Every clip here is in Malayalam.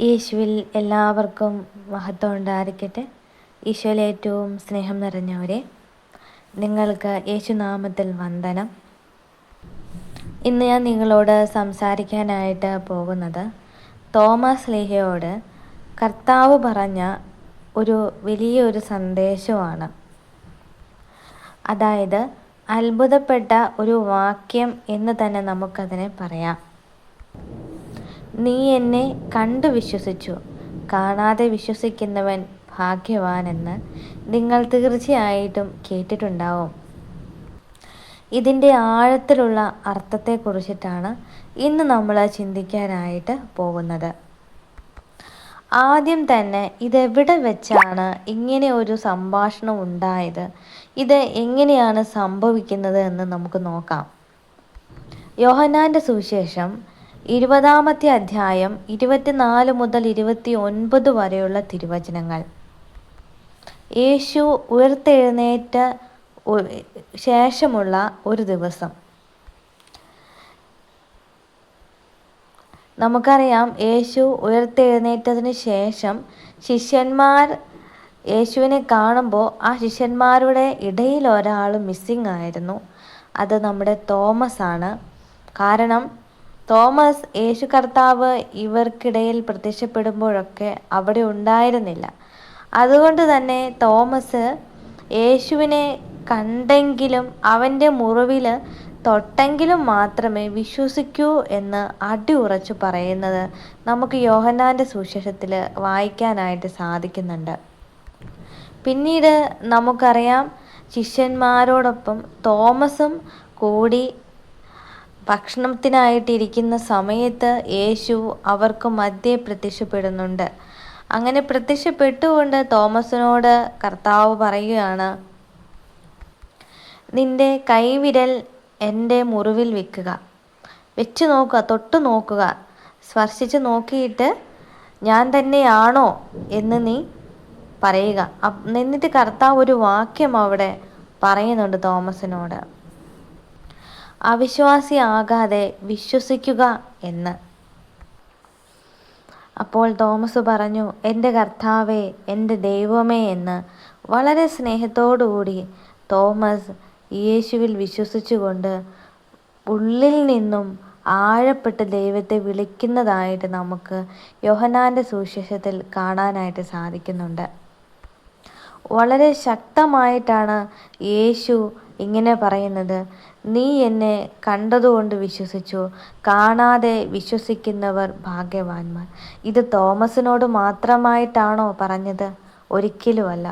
യേശുവിൽ എല്ലാവർക്കും മഹത്വം ഉണ്ടായിരിക്കട്ടെ. ഈശോയിൽ ഏറ്റവും സ്നേഹം നിറഞ്ഞവരെ നിങ്ങൾക്ക് യേശുനാമത്തിൽ വന്ദനം. ഇന്ന് ഞാൻ നിങ്ങളോട് സംസാരിക്കാനായിട്ട് പോകുന്നത് തോമസ് ലേഹയോട് കർത്താവ് പറഞ്ഞ ഒരു വലിയൊരു സന്ദേശമാണ്. അതായത് അത്ഭുതപ്പെട്ട ഒരു വാക്യം എന്ന് തന്നെ നമുക്കതിനെ പറയാം. നീ എന്നെ കണ്ടു വിശ്വസിച്ചു. കാണാതെ വിശ്വസിക്കുന്നവൻ ഭാഗ്യവാനെന്ന് നിങ്ങൾ തീർച്ചയായിട്ടും കേട്ടിട്ടുണ്ടാവും. ഇതിന്റെ ആഴത്തിലുള്ള അർത്ഥത്തെക്കുറിച്ചിട്ടാണ് ഇന്ന് നമ്മൾ ചിന്തിക്കാനായിട്ട് പോകുന്നത്. ആദ്യം തന്നെ ഇതെവിടെ വെച്ചാണ് ഇങ്ങനെ ഒരു സംഭാഷണം ഉണ്ടായത്? ഇത് എങ്ങനെയാണ് സംഭവിക്കുന്നത് എന്ന് നമുക്ക് നോക്കാം. യോഹനാന്റെ സുവിശേഷം ഇരുപതാമത്തെ അധ്യായം ഇരുപത്തിനാല് മുതൽ ഇരുപത്തി ഒൻപത് വരെയുള്ള തിരുവചനങ്ങൾ. യേശു ഉയർത്തെഴുന്നേറ്റ ശേഷമുള്ള ഒരു ദിവസം. നമുക്കറിയാം യേശു ഉയർത്തെഴുന്നേറ്റതിന് ശേഷം ശിഷ്യന്മാർ യേശുവിനെ കാണുമ്പോൾ ആ ശിഷ്യന്മാരുടെ ഇടയിൽ ഒരാൾ മിസ്സിങ് ആയിരുന്നു. അത് നമ്മുടെ തോമസ് ആണ് കാരണം തോമസ് യേശു കർത്താവ് ഇവർക്കിടയിൽ പ്രത്യക്ഷപ്പെടുമ്പോഴൊക്കെ അവിടെ ഉണ്ടായിരുന്നില്ല. അതുകൊണ്ട് തന്നെ തോമസ് യേശുവിനെ കണ്ടെങ്കിലും അവന്റെ മുറിവിൽ തൊട്ടെങ്കിലും മാത്രമേ വിശ്വസിക്കൂ എന്ന് അടിയുറച്ചു പറയുന്നത് നമുക്ക് യോഹന്നാന്റെ സുശേഷത്തിൽ വായിക്കാനായിട്ട് സാധിക്കുന്നുണ്ട്. പിന്നീട് നമുക്കറിയാം ശിഷ്യന്മാരോടൊപ്പം തോമസും കൂടി ഭക്ഷണത്തിനായിട്ടിരിക്കുന്ന സമയത്ത് യേശു അവർക്ക് മധ്യേ പ്രത്യക്ഷപ്പെടുന്നുണ്ട്. അങ്ങനെ പ്രത്യക്ഷപ്പെട്ടുകൊണ്ട് തോമസിനോട് കർത്താവ് പറയുകയാണ് നിന്റെ കൈവിരൽ എന്റെ മുറിവിൽ വെക്കുക. വെച്ച് നോക്കുക തൊട്ട് നോക്കുക. സ്പർശിച്ച് നോക്കിയിട്ട് ഞാൻ തന്നെയാണോ എന്ന് നീ പറയുക. എന്നിട്ട് കർത്താവ് ഒരു വാക്യം അവിടെ പറയുന്നുണ്ട് തോമസിനോട്. അവിശ്വാസിയാകാതെ വിശ്വസിക്കുക എന്ന്. അപ്പോൾ തോമസ് പറഞ്ഞു എന്റെ കർത്താവേ എന്റെ ദൈവമേ എന്ന്. വളരെ സ്നേഹത്തോടുകൂടി തോമസ് യേശുവിൽ വിശ്വസിച്ചുകൊണ്ട് ഉള്ളിൽ നിന്നും ആഴപ്പെട്ട് ദൈവത്തെ വിളിക്കുന്നതായിട്ട് നമുക്ക് യോഹനാന്റെ സുവിശേഷത്തിൽ കാണാനായിട്ട് സാധിക്കുന്നുണ്ട്. വളരെ ശക്തമായിട്ടാണ് യേശു ഇങ്ങനെ പറയുന്നത്. നീ എന്നെ കണ്ടതുകൊണ്ട് വിശ്വസിച്ചു. കാണാതെ വിശ്വസിക്കുന്നവർ ഭാഗ്യവാന്മാർ. ഇത് തോമസിനോട് മാത്രമായിട്ടാണോ പറഞ്ഞത്? ഒരിക്കലുമല്ല.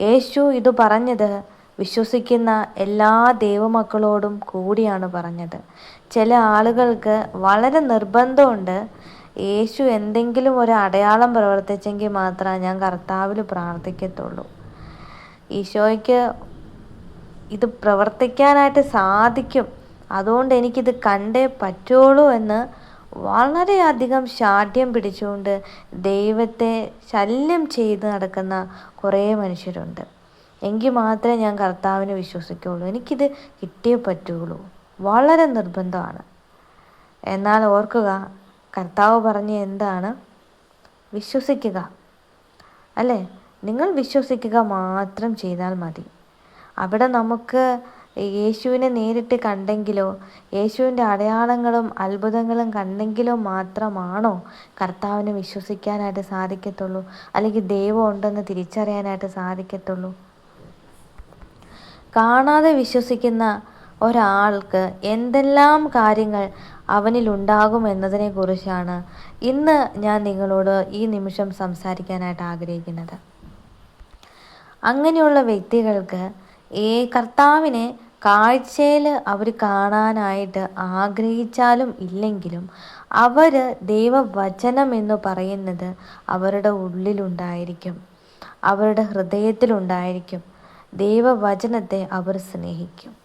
യേശു ഇത് പറഞ്ഞത് വിശ്വസിക്കുന്ന എല്ലാ ദൈവമക്കളോടും കൂടിയാണ് പറഞ്ഞത്. ചില ആളുകൾക്ക് വളരെ നിർബന്ധമുണ്ട് യേശു എന്തെങ്കിലും ഒരു അടയാളം പ്രവർത്തിച്ചെങ്കിൽ മാത്രമേ ഞാൻ കർത്താവിൽ പ്രാർത്ഥിക്കത്തുള്ളൂ. ഈശോയ്ക്ക് ഇത് പ്രവർത്തിക്കാനായിട്ട് സാധിക്കും. അതുകൊണ്ട് എനിക്കിത് കണ്ടേ പറ്റുള്ളൂ എന്ന് വളരെയധികം ശാഠ്യം പിടിച്ചുകൊണ്ട് ദൈവത്തെ ശല്യം ചെയ്ത് നടക്കുന്ന കുറേ മനുഷ്യരുണ്ട്. എങ്കിൽ മാത്രമേ ഞാൻ കർത്താവിനെ വിശ്വസിക്കുകയുള്ളൂ എനിക്കിത് കിട്ടിയേ പറ്റുകയുള്ളൂ വളരെ നിർബന്ധമാണ്. എന്നാൽ ഓർക്കുക കർത്താവ് പറഞ്ഞ എന്താണ്? വിശ്വസിക്കുക. അല്ലേ? നിങ്ങൾ വിശ്വസിക്കുക മാത്രം ചെയ്താൽ മതി. അവിടെ നമുക്ക് യേശുവിനെ നേരിട്ട് കണ്ടെങ്കിലോ യേശുവിന്റെ അടയാളങ്ങളും അത്ഭുതങ്ങളും കണ്ടെങ്കിലോ മാത്രമാണോ കർത്താവിനെ വിശ്വസിക്കാനായിട്ട് സാധിക്കത്തുള്ളൂ? അല്ലെങ്കിൽ ദൈവം ഉണ്ടെന്ന് തിരിച്ചറിയാനായിട്ട് സാധിക്കത്തുള്ളൂ? കാണാതെ വിശ്വസിക്കുന്ന ഒരാൾക്ക് എന്തെല്ലാം കാര്യങ്ങൾ അവനിൽ അവനിലുണ്ടാകും എന്നതിനെക്കുറിച്ചാണ് ഇന്ന് ഞാൻ നിങ്ങളോട് ഈ നിമിഷം സംസാരിക്കാനായിട്ട് ആഗ്രഹിക്കുന്നത്. അങ്ങനെയുള്ള വ്യക്തികൾക്ക് ഈ കർത്താവിനെ കാഴ്ചയിൽ അവർ കാണാനായിട്ട് ആഗ്രഹിച്ചാലും ഇല്ലെങ്കിലും അവർ ദൈവവചനം എന്ന് പറയുന്നത് അവരുടെ ഉള്ളിലുണ്ടായിരിക്കും. അവരുടെ ഹൃദയത്തിലുണ്ടായിരിക്കും. ദൈവവചനത്തെ അവർ സ്നേഹിക്കും.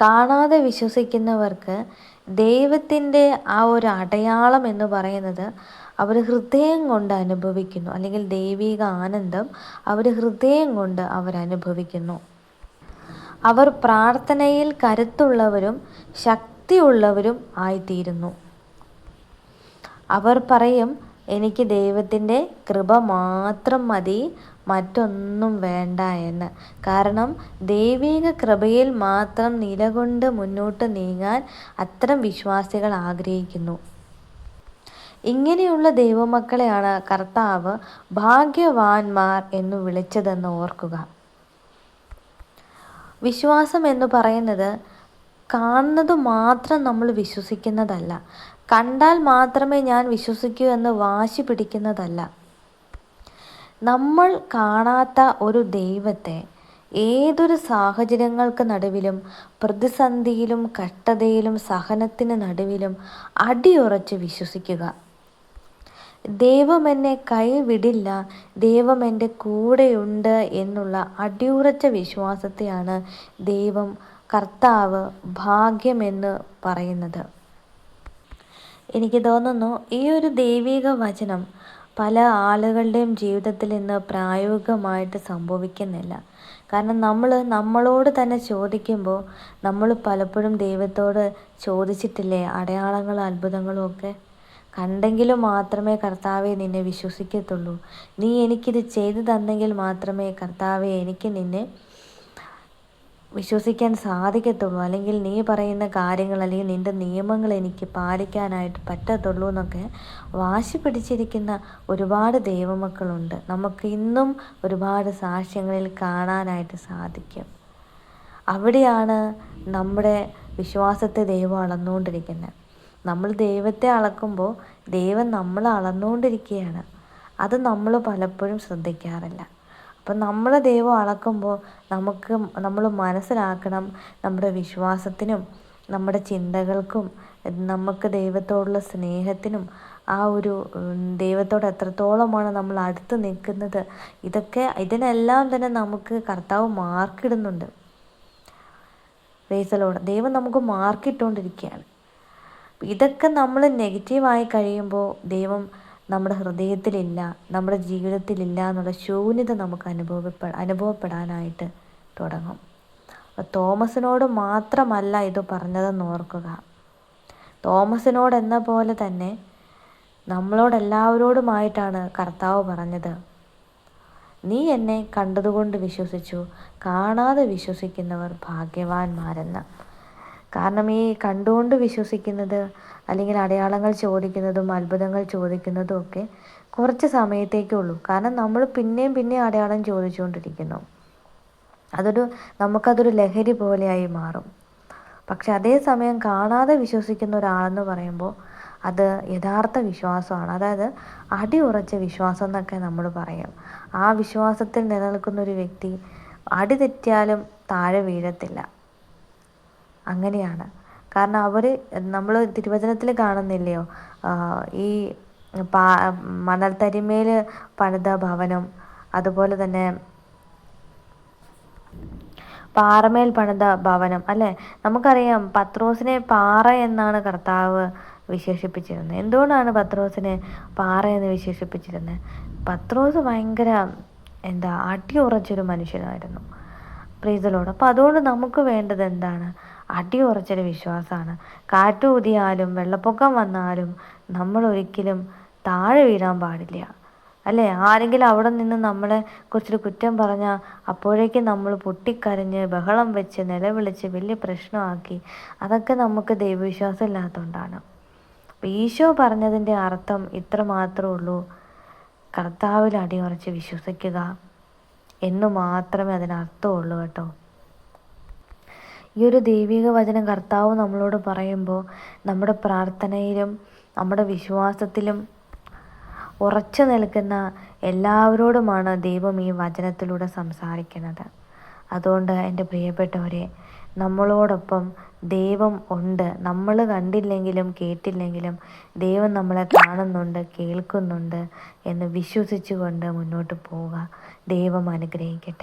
കാണാതെ വിശ്വസിക്കുന്നവർക്ക് ദൈവത്തിന്റെ ആ ഒരു അടയാളം എന്ന് പറയുന്നത് അവർ ഹൃദയം കൊണ്ട് അനുഭവിക്കുന്നു. അല്ലെങ്കിൽ ദൈവിക ആനന്ദം അവർ ഹൃദയം കൊണ്ട് അവരനുഭവിക്കുന്നു. അവർ പ്രാർത്ഥനയിൽ കരുത്തുള്ളവരും ശക്തിയുള്ളവരും ആയിത്തീരുന്നു. അവർ പറയും എനിക്ക് ദൈവത്തിന്റെ കൃപ മാത്രം മതി മറ്റൊന്നും വേണ്ട എന്ന്. കാരണം ദൈവിക കൃപയിൽ മാത്രം നിലകൊണ്ട് മുന്നോട്ട് നീങ്ങാൻ അത്തരം വിശ്വാസികൾ ആഗ്രഹിക്കുന്നു. ഇങ്ങനെയുള്ള ദൈവമക്കളെയാണ് കർത്താവ് ഭാഗ്യവാന്മാർ എന്ന് വിളിച്ചതെന്ന് ഓർക്കുക. വിശ്വാസം എന്ന് പറയുന്നത് കാണുന്നത് മാത്രം നമ്മൾ വിശ്വസിക്കുന്നതല്ല. കണ്ടാൽ മാത്രമേ ഞാൻ വിശ്വസിക്കൂ എന്ന് വാശി പിടിക്കുന്നതല്ല. നമ്മൾ കാണാത്ത ഒരു ദൈവത്തെ ഏതൊരു സാഹചര്യങ്ങൾക്ക് നടുവിലും പ്രതിസന്ധിയിലും കഷ്ടതയിലും സഹനത്തിന് നടുവിലും അടിയുറച്ച് വിശ്വസിക്കുക. ദൈവം എന്നെ കൈവിടില്ല ദൈവം എന്റെ കൂടെയുണ്ട് എന്നുള്ള അടിയുറച്ച വിശ്വാസത്തെയാണ് ദൈവം കർത്താവ് ഭാഗ്യമെന്ന് പറയുന്നത്. എനിക്ക് തോന്നുന്നു ഈ ഒരു ദൈവിക വചനം പല ആളുകളുടെയും ജീവിതത്തിൽ ഇന്ന് പ്രായോഗികമായിട്ട് സംഭവിക്കുന്നില്ല. കാരണം നമ്മൾ നമ്മളോട് തന്നെ ചോദിക്കുമ്പോൾ നമ്മൾ പലപ്പോഴും ദൈവത്തോട് ചോദിച്ചിട്ടില്ലേ അടയാളങ്ങളും അത്ഭുതങ്ങളും ഒക്കെ? കണ്ടെങ്കിലും മാത്രമേ കർത്താവെ നിന്നെ വിശ്വസിക്കത്തുള്ളൂ. നീ എനിക്കിത് ചെയ്തു തന്നെങ്കിൽ മാത്രമേ കർത്താവെ എനിക്ക് നിന്നെ വിശ്വസിക്കാൻ സാധിക്കത്തുള്ളൂ. അല്ലെങ്കിൽ നീ പറയുന്ന കാര്യങ്ങൾ അല്ലെങ്കിൽ നിന്റെ നിയമങ്ങൾ എനിക്ക് പാലിക്കാനായിട്ട് പറ്റത്തുള്ളൂ എന്നൊക്കെ വാശി പിടിച്ചിരിക്കുന്ന ഒരുപാട് ദൈവമക്കളുണ്ട്. നമുക്ക് ഇന്നും ഒരുപാട് സാക്ഷ്യങ്ങളിൽ കാണാനായിട്ട് സാധിക്കും. അവിടെയാണ് നമ്മുടെ വിശ്വാസത്തെ ദൈവം അളന്നുകൊണ്ടിരിക്കുന്നത്. നമ്മൾ ദൈവത്തെ അളക്കുമ്പോൾ ദൈവം നമ്മൾ അളന്നുകൊണ്ടിരിക്കുകയാണ്. അത് നമ്മൾ പലപ്പോഴും ശ്രദ്ധിക്കാറില്ല. അപ്പം നമ്മൾ ദൈവം അളക്കുമ്പോൾ നമുക്ക് നമ്മൾ മനസ്സിലാക്കണം നമ്മുടെ വിശ്വാസത്തിനും നമ്മുടെ ചിന്തകൾക്കും നമുക്ക് ദൈവത്തോടുള്ള സ്നേഹത്തിനും ആ ഒരു ദൈവത്തോട് എത്രത്തോളമാണ് നമ്മൾ അടുത്ത് നിൽക്കുന്നത്. ഇതൊക്കെ ഇതിനെല്ലാം തന്നെ നമുക്ക് കർത്താവ് മാർക്കിടുന്നുണ്ട്. റേസലോട് ദൈവം നമുക്ക് മാർക്കിട്ടുകൊണ്ടിരിക്കുകയാണ്. ഇതൊക്കെ നമ്മൾ നെഗറ്റീവായി കഴിയുമ്പോൾ ദൈവം നമ്മുടെ ഹൃദയത്തിലില്ല നമ്മുടെ ജീവിതത്തിലില്ല എന്നുള്ള ശൂന്യത നമുക്ക് അനുഭവപ്പെ അനുഭവപ്പെടാനായിട്ട് തുടങ്ങും. തോമസിനോട് മാത്രമല്ല ഇത് പറഞ്ഞതെന്ന് ഓർക്കുക. തോമസിനോട് എന്ന പോലെ തന്നെ നമ്മളോടെല്ലാവരോടുമായിട്ടാണ് കർത്താവ് പറഞ്ഞത്. നീ എന്നെ കണ്ടതുകൊണ്ട് വിശ്വസിച്ചു കാണാതെ വിശ്വസിക്കുന്നവർ ഭാഗ്യവാന്മാരെന്ന്. കാരണം ഈ കണ്ടുകൊണ്ട് വിശ്വസിക്കുന്നത് അല്ലെങ്കിൽ അടയാളങ്ങൾ ചോദിക്കുന്നതും അത്ഭുതങ്ങൾ ചോദിക്കുന്നതും ഒക്കെ കുറച്ച് സമയത്തേക്കേ ഉള്ളൂ. കാരണം നമ്മൾ പിന്നെയും പിന്നെയും അടയാളം ചോദിച്ചുകൊണ്ടിരിക്കുന്നു. അതൊരു നമുക്കതൊരു ലഹരി പോലെയായി മാറും. പക്ഷെ അതേസമയം കാണാതെ വിശ്വസിക്കുന്ന ഒരാളെന്ന് പറയുമ്പോൾ അത് യഥാർത്ഥ വിശ്വാസമാണ്. അതായത് അടിയുറച്ച വിശ്വാസം എന്നൊക്കെ നമ്മൾ പറയും. ആ വിശ്വാസത്തിൽ നിലനിൽക്കുന്ന ഒരു വ്യക്തി അടി തെറ്റിയാലും താഴെ വീഴത്തില്ല. അങ്ങനെയാണ്. കാരണം അവർ നമ്മൾ തിരുവചനത്തിൽ കാണുന്നില്ലയോ? ഈ പാ മണൽത്തരിമേൽ പണിത ഭവനം അതുപോലെ തന്നെ പാറമേൽ പണിത ഭവനം അല്ലേ? നമുക്കറിയാം പത്രോസിനെ പാറ എന്നാണ് കർത്താവ് വിശേഷിപ്പിച്ചിരുന്നത്. എന്തുകൊണ്ടാണ് പത്രോസിനെ പാറ എന്ന് വിശേഷിപ്പിച്ചിരുന്നത്? പത്രോസ് ഭയങ്കര എന്താ അടിയുറച്ചൊരു മനുഷ്യനായിരുന്നു. പ്രീതലോട്. അപ്പോൾ അതുകൊണ്ട് നമുക്ക് വേണ്ടത് എന്താണ്? അടിയുറച്ചൊരു വിശ്വാസമാണ്. കാറ്റ് ഊതിയാലും വെള്ളപ്പൊക്കം വന്നാലും നമ്മൾ ഒരിക്കലും താഴെ വീഴാൻ പാടില്ല. അല്ലേ? ആരെങ്കിലും അവിടെ നിന്ന് നമ്മളെ കുറിച്ചൊരു കുറ്റം പറഞ്ഞാൽ അപ്പോഴേക്കും നമ്മൾ പൊട്ടിക്കരഞ്ഞ് ബഹളം വെച്ച് നിലവിളിച്ച് വലിയ പ്രശ്നമാക്കി. അതൊക്കെ നമുക്ക് ദൈവവിശ്വാസം ഇല്ലാത്തതുകൊണ്ടാണ് അപ്പം ഈശോ പറഞ്ഞതിന്റെ അർത്ഥം ഇത്ര മാത്രമേ ഉള്ളൂ. കർത്താവിൽ അടിയുറച്ച് വിശ്വസിക്കുക എന്ന് മാത്രമേ അതിനർത്ഥമുള്ളൂ കേട്ടോ. ഈ ഒരു ദൈവിക വചനം കർത്താവ് നമ്മളോട് പറയുമ്പോൾ നമ്മുടെ പ്രാർത്ഥനയിലും നമ്മുടെ വിശ്വാസത്തിലും ഉറച്ചു നിൽക്കുന്ന എല്ലാവരോടുമാണ് ദൈവം ഈ വചനത്തിലൂടെ സംസാരിക്കുന്നത്. അതുകൊണ്ട് എന്റെ പ്രിയപ്പെട്ടവരെ നമ്മളോടൊപ്പം ദൈവം ഉണ്ട്. നമ്മൾ കണ്ടില്ലെങ്കിലും കേട്ടില്ലെങ്കിലും ദൈവം നമ്മളെ കാണുന്നുണ്ട് കേൾക്കുന്നുണ്ട് എന്ന് വിശ്വസിച്ചുകൊണ്ട് മുന്നോട്ട് പോവുക. ദൈവം അനുഗ്രഹിക്കട്ടെ.